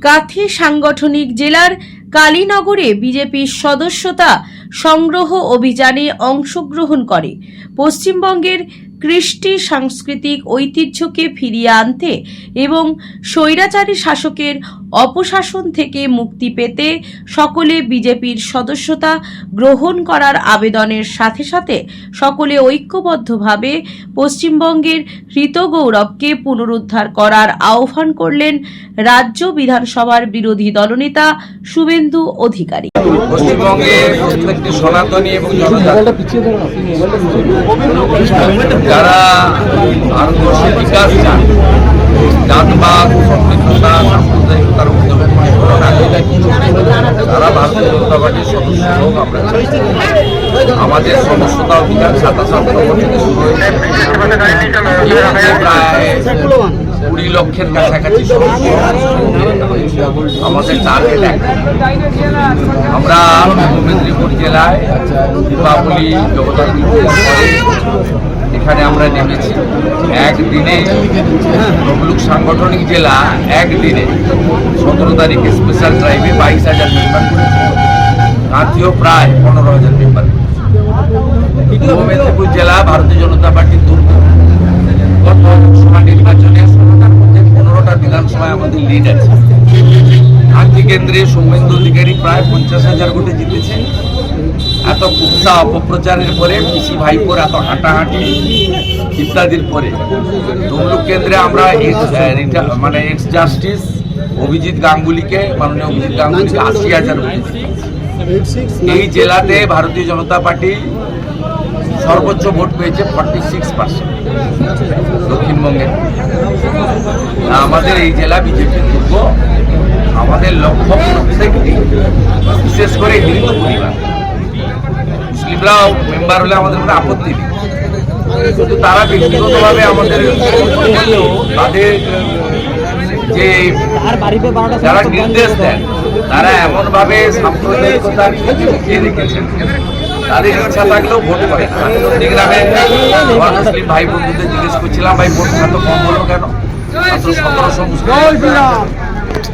কাথি সাংগঠনিক জেলার কালীনগরে বিজেপির সদস্যতা সংগ্রহ অভিযানে অংশগ্রহণ করে। পশ্চিমবঙ্গের কৃষ্টি সাংস্কৃতিক ঐতিহ্যকে ফিরিয়ে আনতে এবং স্বৈরাচারী শাসকের অপশাসন থেকে মুক্তি পেতে সকলে বিজেপির সদস্যতা গ্রহণ করার আবেদনের সাথে সাথে সকলে ঐক্যবদ্ধভাবে পশ্চিমবঙ্গের হৃতগৌরবকে পুনরুদ্ধার করার আহ্বান করলেন রাজ্য বিধানসভার বিরোধী দলনেতা শুভেন্দু অধিকারী। পশ্চিমবঙ্গে সনাতনী এবং জনজাতি। যারা ভারতবর্ষের বিকাশ চান জাতবাদ সম্পৃক্ততা সাম্প্রদায়িকতার মধ্যে তারা ভারতীয় জনতা পার্টির সদস্য হোক আমরা। আমাদের সদস্যতা অভিযান অক্টোবর থেকে প্রায় কুড়ি লক্ষের কাছাকাছি আমাদের টার্গেট এক। আমরা পূর্ব মেদিনীপুর জেলায় দীপাবলি, জগদ্ধাত্রী এখানে আমরা নেমেছি। একদিনে তমলুক সাংগঠনিক জেলা একদিনে সতেরো তারিখে স্পেশাল ড্রাইভে বাইশ হাজার মেম্বার করেছে। প্রায় পনেরো হাজার মেম্বার পূর্ব মেদিনীপুর জেলা, ভারতীয় জনতা পার্টির দুর্গ। গত লোকসভা নির্বাচনে ষোলোটার মধ্যে পনেরোটা বিধানসভায় আমাদের লিড আছে আর্থিক কেন্দ্রে সৌমেন্দু অধিকারী প্রায় পঞ্চাশ হাজার ভোটে জিতেছে। এত কুৎসা অপপ্রচারের পরে পিসি ভাইপোর এত হাঁটাহাঁটি ইত্যাদির পরে তমলুক কেন্দ্রে আমরা মানে এক্স জাস্টিস অভিজিৎ গাঙ্গুলিকে, মাননীয় অভিজিৎ গাঙ্গুলিকে আশি হাজার এই জেলাতে ভারতীয় জনতা পার্টি সর্বোচ্চ ভোট পেয়েছে ফর্টি সিক্স পার্সেন্ট দক্ষিণবঙ্গের আমাদের এই জেলা বিজেপির দুর্গ। আমাদের লক্ষ্য প্রত্যেকটি বিশেষ করে হিন্দু পরিবার। মুসলিমরাও মেম্বার হলে আমাদের কোনো আপত্তি নেই। কিন্তু তারা ব্যক্তিগতভাবে আমাদের তাদের যে যারা নির্দেশ দেন, তারা এমনভাবে লুকিয়ে রেখেছেন। তাদের ইচ্ছা থাকলেও ভোট করে। আমি নন্দীগ্রামে আমার মুসলিম ভাই বন্ধুদের জিজ্ঞেস করছিলাম, ভাই, ভোট এত কম হলো কেন? সতেরোশো মুসলিম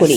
করি।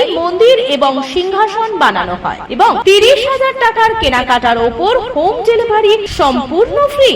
মন্দির এবং সিংহাসন বানানো হয় এবং তিরিশ হাজার টাকার কেনাকাটার ওপর হোম ডেলিভারি সম্পূর্ণ ফ্রি।